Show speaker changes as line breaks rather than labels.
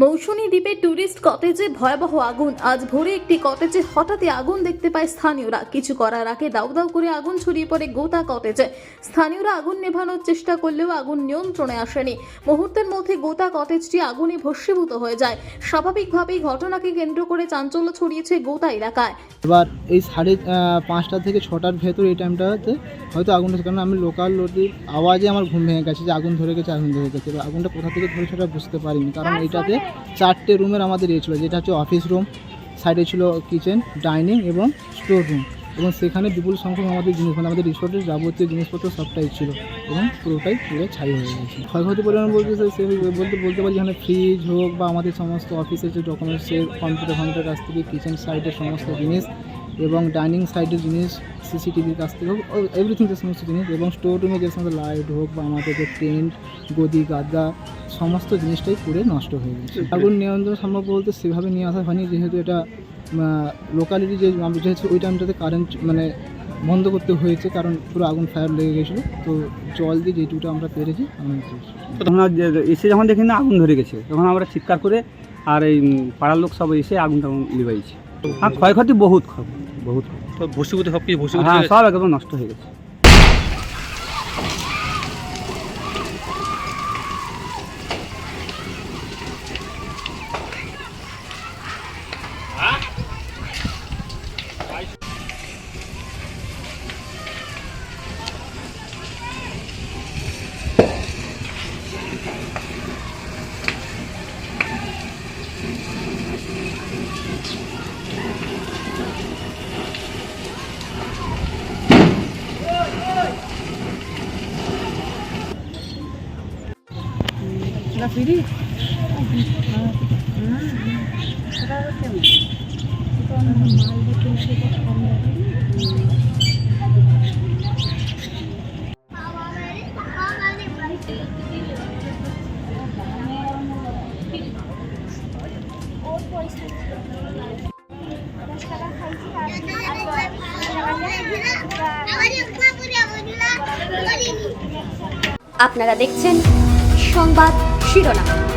মৌসুমী দ্বীপে ট্যুরিস্ট কটেজে ভয়াবহ আগুন। আজ ভোরে একটি কটেজে হঠাৎই আগুন দেখতে পায় স্থানীয়রা। কিছু করার আগে দাউ দাউ করে আগুন ছড়িয়ে পড়ে গোটা কটেজে স্থানীয়রা আগুন নেভানোর চেষ্টা করলেও আগুন নিয়ন্ত্রণে আসেনি। মুহূর্তের মধ্যে গোটা কটেজটি আগুনে ভস্মীভূত হয়ে যায়। স্বাভাবিকভাবেই ঘটনাকে কেন্দ্র করে চাঞ্চল্য ছড়িয়েছে গোটা এলাকায়।
এবার এই সাড়ে পাঁচটা থেকে ছটার ভেতর এই টাইমটাতে হয়তো আগুন ধরেছে। কারণ আমি লোকাল লোটির আওয়াজে আমার ঘুম ভেঙে গেছে যে আগুন ধরে গেছে আগুন ধরে গেছে। এবার আগুনটা কোথা থেকে ধরে সেটা বুঝতে পারিনি। কারণ এটাতে চারটে রুমের আমাদের ইয়ে ছিল, যেটা হচ্ছে অফিস রুম সাইডে ছিল কিচেন ডাইনিং এবং স্টোর রুম এবং সেখানে বিপুল সংখ্যক আমাদের জিনিস মানে আমাদের রিসোর্টের যাবতীয় জিনিসপত্র সবটাই ছিল এবং পুরোটাই পুরো ছাই হয়ে গেছে। ক্ষয়ক্ষতি পরিমাণ বলতে সে বলতে বলতে পারি যেখানে ফ্রিজ হোক বা আমাদের সমস্ত অফিসের যে ডকুমেন্টসের কম্পিউটার কম্পিউটার কাছ থেকে কিচেন সাইডের সমস্ত জিনিস এবং ডাইনিং সাইডের জিনিস সিসিটিভির কাছ থেকে হোক এভরিথিং যে সমস্ত জিনিস এবং স্টোর রুমে যে সমস্ত লাইট হোক বা আমাদের যে টেন্ট গদি, গাদা সমস্ত জিনিসটাই পুরো নষ্ট হয়ে গেছে। আগুন নিয়ন্ত্রণ সম্ভব বলতে সেভাবে নিয়ে আসা হয়নি যেহেতু এটা লোকালিটি যে আমরা যেহেতু ওই টাইমটাতে কারেন্ট মানে বন্ধ করতে হয়েছে কারণ পুরো আগুন ফায়ার লেগে গেছিল। তো জল দিয়ে যেটুকুটা আমরা পেরেছি আমরা
এসে যখন দেখি না আগুন ধরে গেছে। তখন আমরা চিৎকার করে আর এই পাড়ার লোক সব এসে আগুন টাগুন লিবাইছে আর ক্ষয়ক্ষতি বহুত ক্ষয়। বহুত
সব কিছু
হ্যাঁ সব একদম নষ্ট হয়ে গেছে।
আপনারা দেখছেন সংবাদ শিরোনাম।